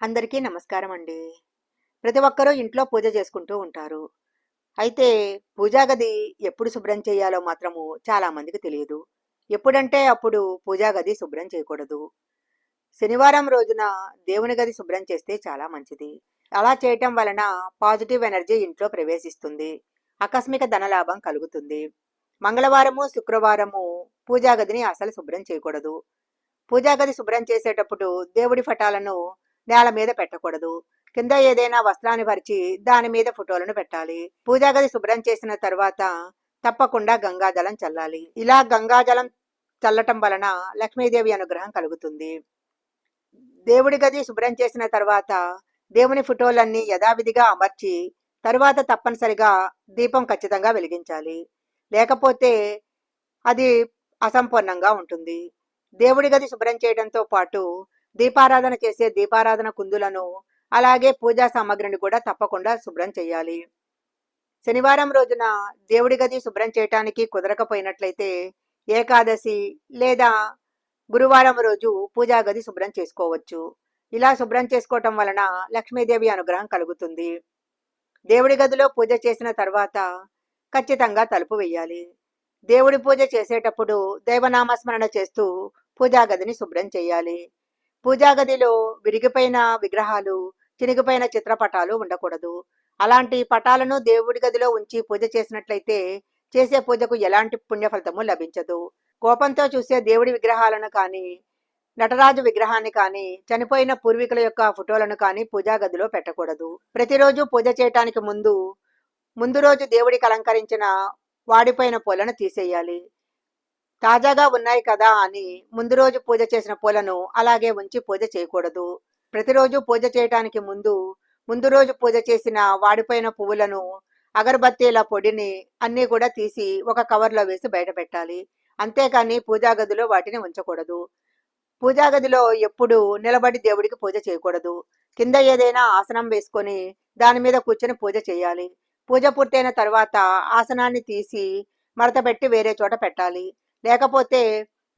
అందరికీ నమస్కారం అండి. ప్రతి ఒక్కరూ ఇంట్లో పూజ చేసుకుంటూ ఉంటారు. అయితే పూజా గది ఎప్పుడు శుభ్రం చేయాలో మాత్రము చాలా మందికి తెలియదు. ఎప్పుడంటే అప్పుడు పూజా గది శుభ్రం చేయకూడదు. శనివారం రోజున దేవుని గది శుభ్రం చేస్తే చాలా మంచిది. అలా చేయటం వలన పాజిటివ్ ఎనర్జీ ఇంట్లో ప్రవేశిస్తుంది. ఆకస్మిక ధనలాభం కలుగుతుంది. మంగళవారము శుక్రవారము పూజా గదిని అసలు శుభ్రం చేయకూడదు. పూజా గది శుభ్రం చేసేటప్పుడు దేవుడి ఫటాలను నేల మీద పెట్టకూడదు. కింద ఏదైనా వస్త్రాన్ని పరిచి దాని మీద ఫోటోలను పెట్టాలి. పూజాగది శుభ్రం చేసిన తర్వాత తప్పకుండా గంగాజలం చల్లాలి. ఇలా గంగాజలం చల్లటం వలన లక్ష్మీదేవి అనుగ్రహం కలుగుతుంది. దేవుడి గది శుభ్రం చేసిన తర్వాత దేవుని ఫోటోలన్నీ యథావిధిగా అమర్చి తరువాత తప్పనిసరిగా దీపం ఖచ్చితంగా వెలిగించాలి. లేకపోతే అది అసంపూర్ణంగా ఉంటుంది. దేవుడి గది శుభ్రం చేయడంతో పాటు దీపారాధన చేసే దీపారాధన కుందులను అలాగే పూజా సామాగ్రిని కూడా తప్పకుండా శుభ్రం చేయాలి. శనివారం రోజున దేవుడి గది శుభ్రం చేయటానికి కుదరకపోయినట్లయితే ఏకాదశి లేదా గురువారం రోజు పూజా గది శుభ్రం చేసుకోవచ్చు. ఇలా శుభ్రం చేసుకోవటం వలన లక్ష్మీదేవి అనుగ్రహం కలుగుతుంది. దేవుడి గదిలో పూజ చేసిన తర్వాత ఖచ్చితంగా తలుపు వేయాలి. దేవుడి పూజ చేసేటప్పుడు దైవనామస్మరణ చేస్తూ పూజా గదిని శుభ్రం చేయాలి. పూజా గదిలో విరిగిపోయిన విగ్రహాలు చినిగిపోయిన చిత్రపటాలు ఉండకూడదు. అలాంటి పటాలను దేవుడి గదిలో ఉంచి పూజ చేసినట్లయితే చేసే పూజకు ఎలాంటి పుణ్యఫలితము లభించదు. కోపంతో చూసే దేవుడి విగ్రహాలను కానీ నటరాజు విగ్రహాన్ని కానీ చనిపోయిన పూర్వీకుల యొక్క ఫోటోలను కానీ పూజా గదిలో పెట్టకూడదు. ప్రతిరోజు పూజ చేయటానికి ముందు ముందు రోజు దేవుడికి అలంకరించిన వాడిపోయిన పూలను తీసేయాలి. తాజాగా ఉన్నాయి కదా అని ముందు రోజు పూజ చేసిన పూలను అలాగే ఉంచి పూజ చేయకూడదు. ప్రతిరోజు పూజ చేయటానికి ముందు ముందు రోజు పూజ చేసిన వాడిపోయిన పువ్వులను అగరబత్తీల పొడిని అన్నీ కూడా తీసి ఒక కవర్లో వేసి బయట పెట్టాలి. అంతేకాని పూజా గదిలో వాటిని ఉంచకూడదు. పూజా గదిలో ఎప్పుడు నిలబడి దేవుడికి పూజ చేయకూడదు. కింద ఏదైనా ఆసనం వేసుకొని దాని మీద కూర్చొని పూజ చేయాలి. పూజ పూర్తయిన తర్వాత ఆసనాన్ని తీసి మడత పెట్టి వేరే చోట పెట్టాలి. లేకపోతే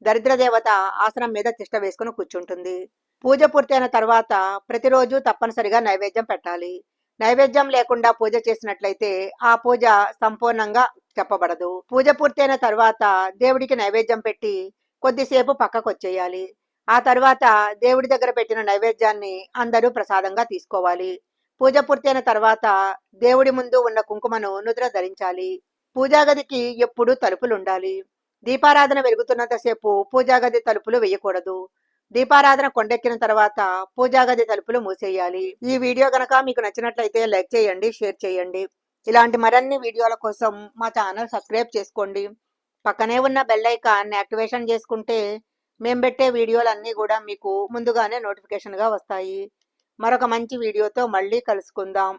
దరిద్ర దేవత ఆసనం మీద తిష్ట వేసుకుని కూర్చుంటుంది. పూజ పూర్తయిన తర్వాత ప్రతిరోజు తప్పనిసరిగా నైవేద్యం పెట్టాలి. నైవేద్యం లేకుండా పూజ చేసినట్లయితే ఆ పూజ సంపూర్ణంగా చెప్పబడదు. పూజ పూర్తయిన తర్వాత దేవుడికి నైవేద్యం పెట్టి కొద్దిసేపు పక్కకు వచ్చేయాలి ఆ తర్వాత దేవుడి దగ్గర పెట్టిన నైవేద్యాన్ని అందరూ ప్రసాదంగా తీసుకోవాలి. పూజ పూర్తయిన తర్వాత దేవుడి ముందు ఉన్న కుంకుమను నుదుర ధరించాలి. పూజాగదికి ఎప్పుడూ ఎప్పుడు తలుపులు ఉండాలి దీపారాధన వెలుగుతున్నంతసేపు పూజా గది తలుపులు వేయకూడదు. దీపారాధన కొండెక్కిన తర్వాత పూజా గది తలుపులు మూసేయాలి. ఈ వీడియో గనక మీకు నచ్చినట్లయితే లైక్ చేయండి షేర్ చేయండి. ఇలాంటి మరిన్ని వీడియోల కోసం మా ఛానల్ సబ్స్క్రైబ్ చేసుకోండి. పక్కనే ఉన్న బెల్ ఐకాన్ యాక్టివేషన్ చేసుకుంటే మేము పెట్టే వీడియోలన్నీ కూడా మీకు ముందుగానే నోటిఫికేషన్గా వస్తాయి. మరొక మంచి వీడియోతో మళ్ళీ కలుసుకుందాం.